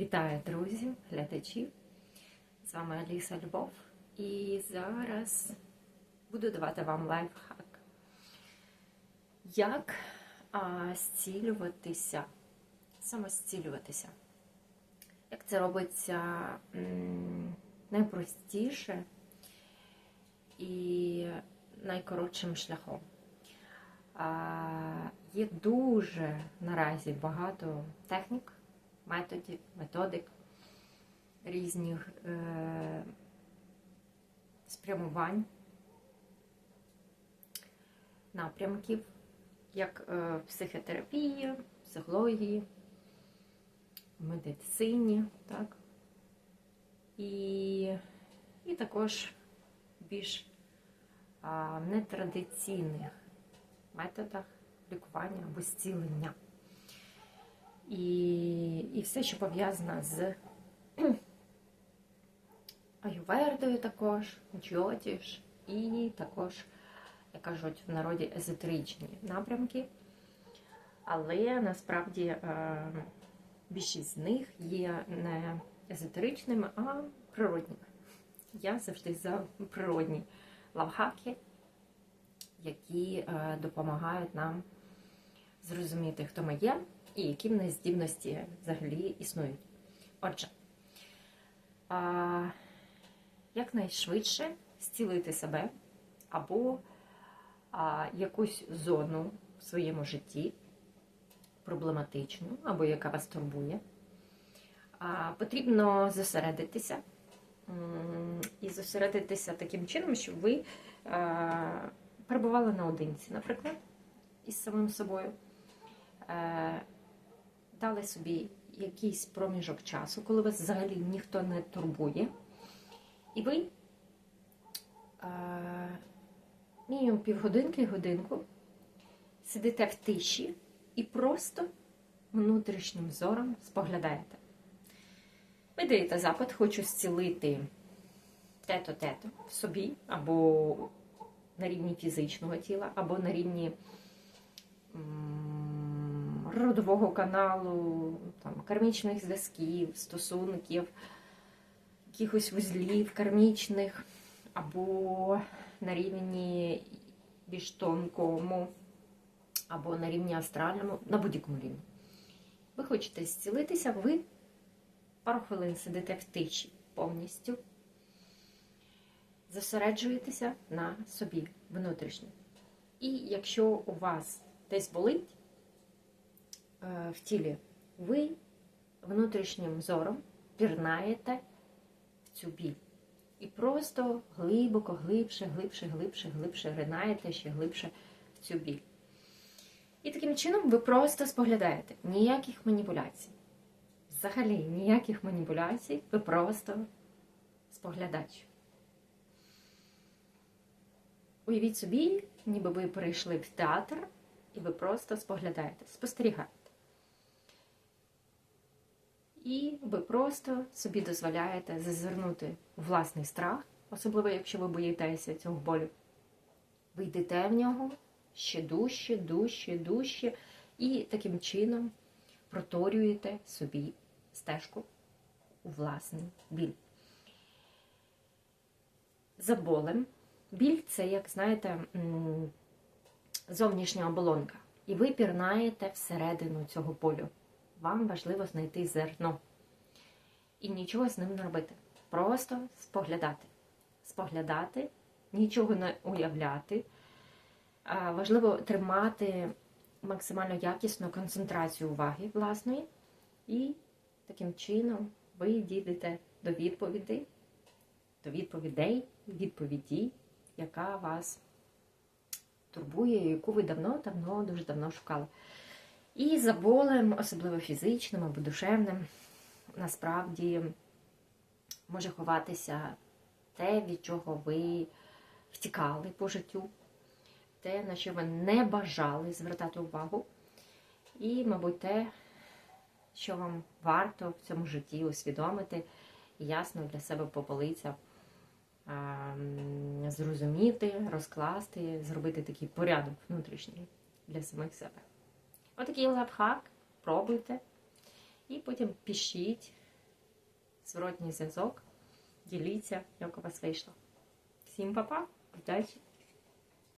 Вітаю, друзі, глядачі! З вами Аліса Львов. І зараз буду давати вам лайфхак. Як а, зцілюватися, самозцілюватися. Як це робиться найпростіше і найкоротшим шляхом. А, Є дуже наразі багато технік, методів, методик, різних е, спрямувань, напрямків, як е, в психотерапії, психології, медицині, так? І, і також більш а, нетрадиційних методах лікування або зцілення. І, і все, що пов'язано з аювердою також, джотіш, і також, як кажуть, в народі езотеричні напрямки. Але насправді е, більшість з них є не езотеричними, а природніми. Я завжди за природні лавхаки, які е, допомагають нам зрозуміти, хто ми є і які в нас здібності взагалі існують. Отже, а, якнайшвидше зцілити себе або а, якусь зону в своєму житті, проблематичну, або яка вас турбує, а, потрібно зосередитися. І зосередитися таким чином, щоб ви а, перебували наодинці, наприклад, із самим собою. Дали собі якийсь проміжок часу, коли вас взагалі ніхто не турбує, і ви е, мінімум півгодинки, годинку сидите в тиші і просто внутрішнім зором споглядаєте. Ви даєте запит, хочу зцілити тето-тето в собі, або на рівні фізичного тіла, або на рівні родового каналу, там, кармічних зв'язків, стосунків, якихось вузлів кармічних, або на рівні більш тонкому, або на рівні астральному, на будь-якому рівні. Ви хочете зцілитися, ви пару хвилин сидите в тиші повністю, зосереджуєтеся на собі внутрішньо. І якщо у вас десь болить, в тілі, ви внутрішнім зором пірнаєте в цю біль. І просто глибоко, глибше, глибше, глибше, глибше ринаєте ще глибше в цю біль. І таким чином ви просто споглядаєте ніяких маніпуляцій. Взагалі ніяких маніпуляцій, ви просто споглядач. Уявіть собі, ніби ви прийшли в театр, і ви просто споглядаєте, спостерігаєте. І ви просто собі дозволяєте зазирнути власний страх, особливо, якщо ви боїтеся цього болю. Ви йдете в нього ще дужче, дужче, дужче, і таким чином проторюєте собі стежку у власний біль. За болем. Біль це, як знаєте, зовнішня оболонка. І ви пірнаєте всередину цього болю вам важливо знайти зерно. І нічого з ним не робити. Просто споглядати. Споглядати, нічого не уявляти. Важливо тримати максимально якісну концентрацію уваги власної, і таким чином ви дійдете до відповідей, до відповідей, відповіді, яка вас турбує, яку ви давно-давно, дуже давно шукали. І за болем, особливо фізичним або душевним, насправді може ховатися те, від чого ви втікали по життю, те, на що ви не бажали звертати увагу. І, мабуть, те, що вам варто в цьому житті усвідомити і ясно для себе по полицях зрозуміти, розкласти, зробити такий порядок внутрішній для самих себе. Отакий лайфхак, пробуйте. І потім пишіть, зворотній зв'язок. Діліться, як у вас вийшло. Всім па-па, удачі!